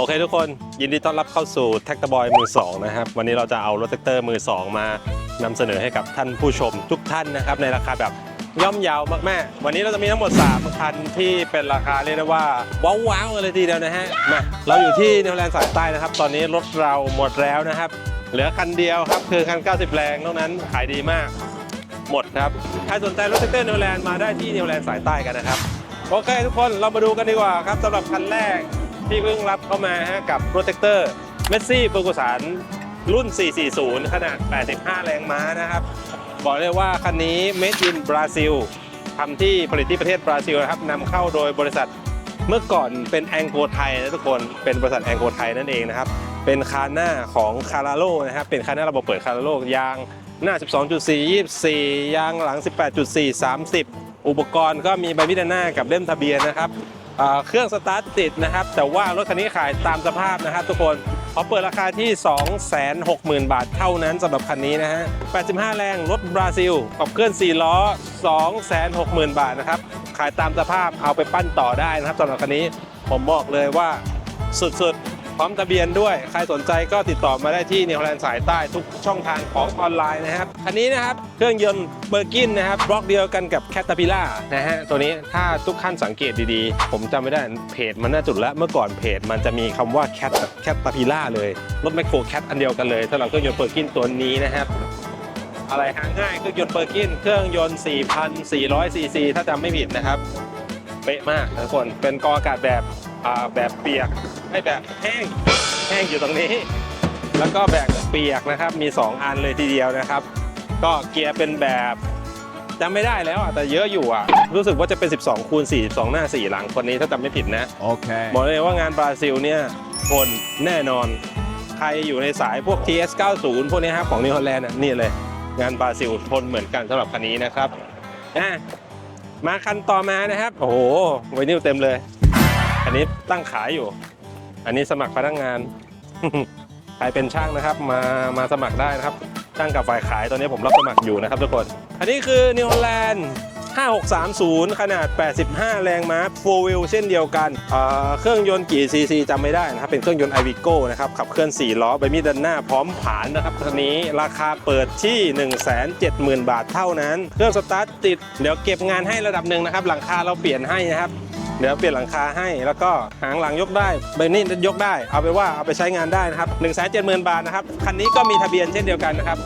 โอเคทุกคนยินดีต้อนรับเข้าสู่แท็กตบอยมือสองนะครับ วันนี้เราจะเอารถแท็กเตอร์มือสองมานำเสนอให้กับท่านผู้ชมทุกท่านนะครับ ในราคาแบบย่อมเยาวมากแม่วันนี้เราจะมีทั้งหมด 3 คันที่เป็นราคาเรียกได้ว่า ว้าวๆเลยทีเดียวนะฮะมาเราอยู่ที่นิวแลนด์สายใต้นะครับ ตอนนี้รถเราหมดแล้วนะครับ เหลือคันเดียวครับคือคัน 90 แรงนอกนั้นขายดีมาก หมดครับใครสนใจรถแท็กเตอร์นิวแลนด์มาได้ที่นิวแลนด์สายใต้กันนะครับโอเค ทุกคนเรามาดูกันดีกว่าครับสำหรับคันแรก ที่เพิ่งรับเข้ามาฮะกับโปรเทคเตอร์เมสซี่เฟอร์กูสันรุ่น 440 ขนาด 85 แรงม้านะครับ บอกเลยว่าคันนี้ made in Brazil ทำที่ผลิตที่ประเทศบราซิลนะครับนำเข้าโดยบริษัทเมื่อก่อนเป็นแองโกไทยนะทุกคนเป็นบริษัทแองโกไทยนั่นเองนะครับ เป็นคาหน้าของคาราโลนะครับเป็นคาหน้าระบบเปิดคาราโลยางหน้า 12.4 24 ยางหลัง 18.4 30 อุปกรณ์ก็มีใบมิดหน้ากับเล่มทะเบียนนะครับ เครื่องสตาร์ทติดนะครับ แต่ว่ารถคันนี้ขายตามสภาพนะครับทุกคนขอเปิดราคาที่ 260,000 บาทเท่านั้นสำหรับคันนี้นะฮะ 85 แรงรถบราซิลขับเคลื่อน 4 ล้อ 260,000 บาทนะครับ ขายตามสภาพเอาไปปั้นต่อได้นะครับสำหรับคันนี้ผมบอกเลยว่าสุดๆ พร้อมทะเบียนด้วย ใครสนใจก็ติดต่อมาได้ที่นิวแลนด์สายใต้ทุกช่องทางของออนไลน์นะครับ คันนี้นะครับ เครื่องยนต์เบอร์กินนะครับบล็อกเดียวกันกับแคตตาพิล่านะฮะ ตัวนี้ถ้าทุกท่านสังเกตดีๆ ผมจำไม่ได้เพจมันน่าจุดแล้วเมื่อก่อนเพจมันจะมีคำว่าแคทแคตตาพิล่าเลย รถแมคโครแคทอันเดียวกันเลยสำหรับเครื่องยนต์เบอร์กินตัวนี้นะครับอะไรหาง่ายเครื่องยนต์เบอร์กินเครื่องยนต์ 4,400ซีซีถ้าจำไม่ผิดนะครับ เป๊ะมากทุกคนเป็นกออากาศแบบ อ่าแบบเปียกให้แบบแห้งแห้งอยู่ตรงนี้ แล้วก็แบบเปียกนะครับ มี 2 อันเลยทีเดียวนะครับ ก็เกียร์เป็นแบบจำไม่ได้แล้วอะแต่เยอะอยู่อะ รู้สึกว่าจะเป็น 12 คูณ4 2หน้า 4 หลังคนนี้ถ้าจำไม่ผิดนะ Okay. บอกเลยว่างานบราซิลเนี่ยทนแน่นอน ใครอยู่ในสายพวก TS 90พวกนี้ครับของนิวซีแลนด์นี่เลย งานบราซิลทนเหมือนกันสำหรับคันนี้นะครับอะมาคันต่อมานะครับ โอ้โหไวนิลเต็มเลย อันนี้ตั้งขายอยู่ อันนี้สมัครพนักงาน ใครเป็นช่างนะครับ มามาสมัครได้นะครับช่างกับฝ่ายขายตอนนี้ผมรับสมัครอยู่นะครับทุกคน อันนี้คือนิวซีแลนด์5630 ขนาด 85 แรงม้า 4 wheel เช่นเดียวกันเเครื่องยนต์กี่ซีซีจำไม่ได้นะครับ เป็นเครื่องยนต์ i v i g o นะครับ ขับเคลื่อน 4 ล้อใบมีดด้านหน้าพร้อมผานนะครับคันนี้ราคาเปิดที่ 170,000 บาทเท่านั้น เครื่องสตาร์ทติด เดี๋ยวเก็บงานให้ระดับหนึ่งนะครับ หลังคาเราเปลี่ยนให้นะครับ เดี๋ยวเปลี่ยนหลังคาให้ แล้วก็หางหลังยกได้ใบนี้ยกได้ เอาไปว่าเอาไปใช้งานได้นะครับ1 7 0 0 0 0บาทนะครับ คันนี้ก็มีทะเบียนเช่นเดียวกันนะครับ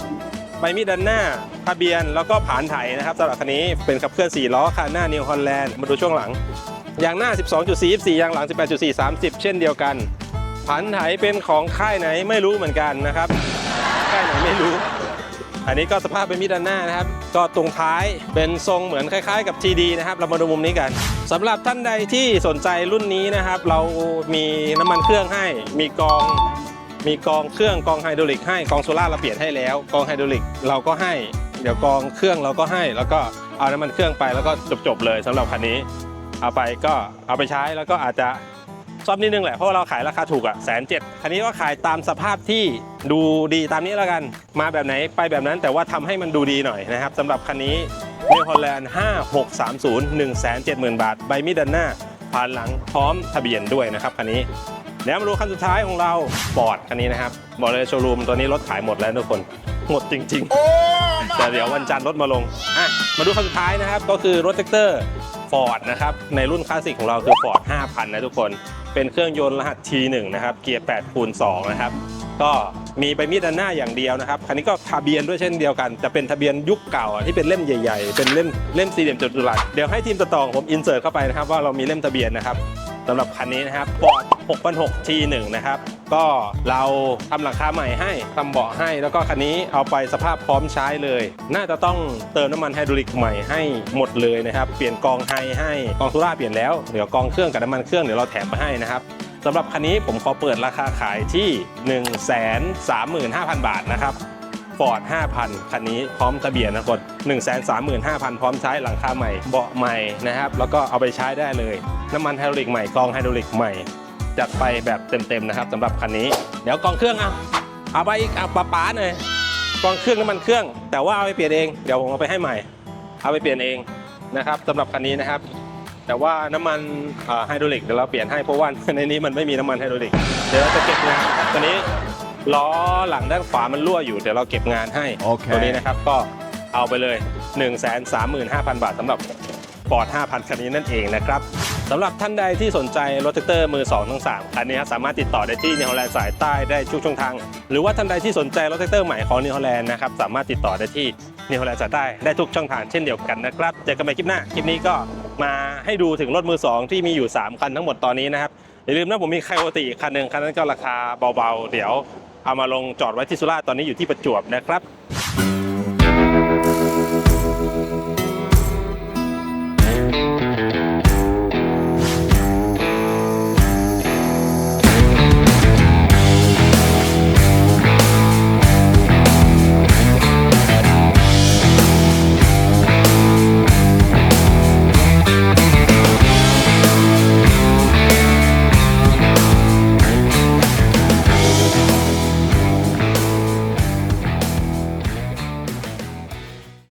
ใบมีดด้านหน้า ทะเบียนแล้วก็ผานไถนะครับสำหรับคันนี้เป็นขับเคลื่อน 4 ล้อคันหน้านิวฮอลแลนด์มาดูช่วงหลังยางหน้า 12.44ยางหลัง 18.4 30 เช่นเดียวกันผันไถเป็นของค่ายไหนไม่รู้เหมือนกันนะครับ ค่ายไหนไม่รู้ อันนี้ก็สภาพเป็นมีดด้านหน้านะครับ ก็ตรงท้ายเป็นทรงเหมือนคล้ายๆ กับ TD นะครับ เรามาดูมุมนี้กันสำหรับท่านใดที่สนใจรุ่นนี้นะครับ เรามีน้ำมันเครื่องให้ มีกอง มีกองเครื่องกองไฮดรอลิกให้ กองโซล่าร์เราเปลี่ยนให้แล้ว กองไฮดรอลิกเราก็ให้ เดี๋ยวกองเครื่องเราก็ให้ แล้วก็เอาน้ำมันเครื่องไปแล้วก็จบๆเลยสำหรับคันนี้ เอาไปก็เอาไปใช้แล้วก็อาจจะ ซ่อมนิดนึงแหละเพราะว่าเราขายราคาถูกอะแสนเจ็ดคันนี้ก็ขายตามสภาพที่ดูดีตามนี้แล้วกัน มาแบบไหนไปแบบนั้นแต่ว่าทำให้มันดูดีหน่อยนะครับสำหรับคันนี้เน w ฮอลแลนด์5630 170,000 บาท ใบมีดด้านหน้าผ่านหลังพร้อมทะเบียนด้วยนะครับคันนี้แล้วมาดูคันสุดท้ายของเราฟอร์ดคันนี้นะครับบอกเลยโชว์รูมตัวนี้รถขายหมดแล้วทุกคนหมดจริง ๆ แต่เดี๋ยววันจันทร์รถมาลงอะมาดูคันสุดท้ายนะครับ ก็คือรถแท็กเตอร์ ฟอร์ดนะครับ ในรุ่นคลาสสิกของเราคือ Ford 5,000 นะทุกคน เป็นเครื่องยนต์รหัส T1 นะครับ เกียร์8คูณ2นะครับ ก็มีใบมีดด้านหน้าอย่างเดียวนะครับ คันนี้ก็ทะเบียนด้วยเช่นเดียวกัน แต่เป็นทะเบียนยุคเก่าที่เป็นเล่มใหญ่ ๆ เป็นเล่มเล่มสี่เหลี่ยมจัตุรัส เดี๋ยวให้ทีมตัดต่อของผมอินเสิร์ตเข้าไปนะครับว่าเรามีเล่มทะเบียนนะครับ สำหรับคันนี้นะครับ Ford 6006 T1 นะครับ ก็เราทำหลังคาใหม่ให้ทำเบาะให้ แล้วก็คันนี้เอาไปสภาพพร้อมใช้เลย น่าจะต้องเติมน้ำมันไฮดรอลิกใหม่ให้หมดเลยนะครับ เปลี่ยนกองไฮให้ กองโซล่าเปลี่ยนแล้ว เดี๋ยวกองเครื่องกับน้ำมันเครื่องเดี๋ยวเราแถมมาให้นะครับสำหรับคันนี้ผมขอเปิดราคาขายที่ 135,000 บาทนะครับ ฟอร์ด5,000 คันนี้พร้อมทะเบียนนะคน135,000 พร้อมใช้หลังคาใหม่เบาะใหม่นะครับ แล้วก็เอาไปใช้ได้เลย น้ำมันไฮดรอลิกใหม่กองไฮดรอลิกใหม่ จัดไปแบบเต็มๆนะครับสำหรับคันนี้ เดี๋ยวกองเครื่องเอาเอาไปอีกเอาปะป๋าหน่อยกองเครื่องน้ำมันเครื่อง แต่ว่าเอาไปเปลี่ยนเองเดี๋ยวผมเอาไปให้ใหม่ เอาไปเปลี่ยนเองนะครับสำหรับคันนี้นะครับ แต่ว่าน้ำมันไฮดรอลิกเดี๋ยวเราเปลี่ยนให้เพราะว่าในนี้มันไม่มีน้ำมันไฮดรอลิกเดี๋ยวเราจะเก็บงานครับตัวนี้ ล้อหลังด้านขวามันรั่วอยู่เดี๋ยวเราเก็บงานให้โอเค ตัวนี้นะครับก็เอาไปเลย 1 3 5 0 0 0 บาทสำหรับฟอร์ด5,000 คันนี้นั่นเองนะครับสำหรับท่านใดที่สนใจรถแท็กเตอร์มือ 2 ทั้ง3คันนี้ครับสามารถติดต่อได้ที่นิวฮอลแลนด์สายใต้ได้ทุกช่องทาง หรือว่าท่านใดที่สนใจรถแท็กเตอร์ใหม่ของนิวฮอลแลนด์นะครับสามารถติดต่อได้ที่นิวฮอลแลนด์สายใต้ได้ทุกช่องทางเช่นเดียวกันนะครับเจอกันใหม่คลิปหน้าคลิปนี้ก็มาให้ดูถึงรถมือ 2 ที่มีอยู่ 3 คันทั้งหมดตอนนี้นะครับอย่าลืมนะผมมีไคโอติอีกคันหนึ่งคันนั้นก็ราคาเบาๆ เดี๋ยว เอามาลงจอดไว้ที่สุราษฎร์ตอนนี้อยู่ที่ประจวบนะครับ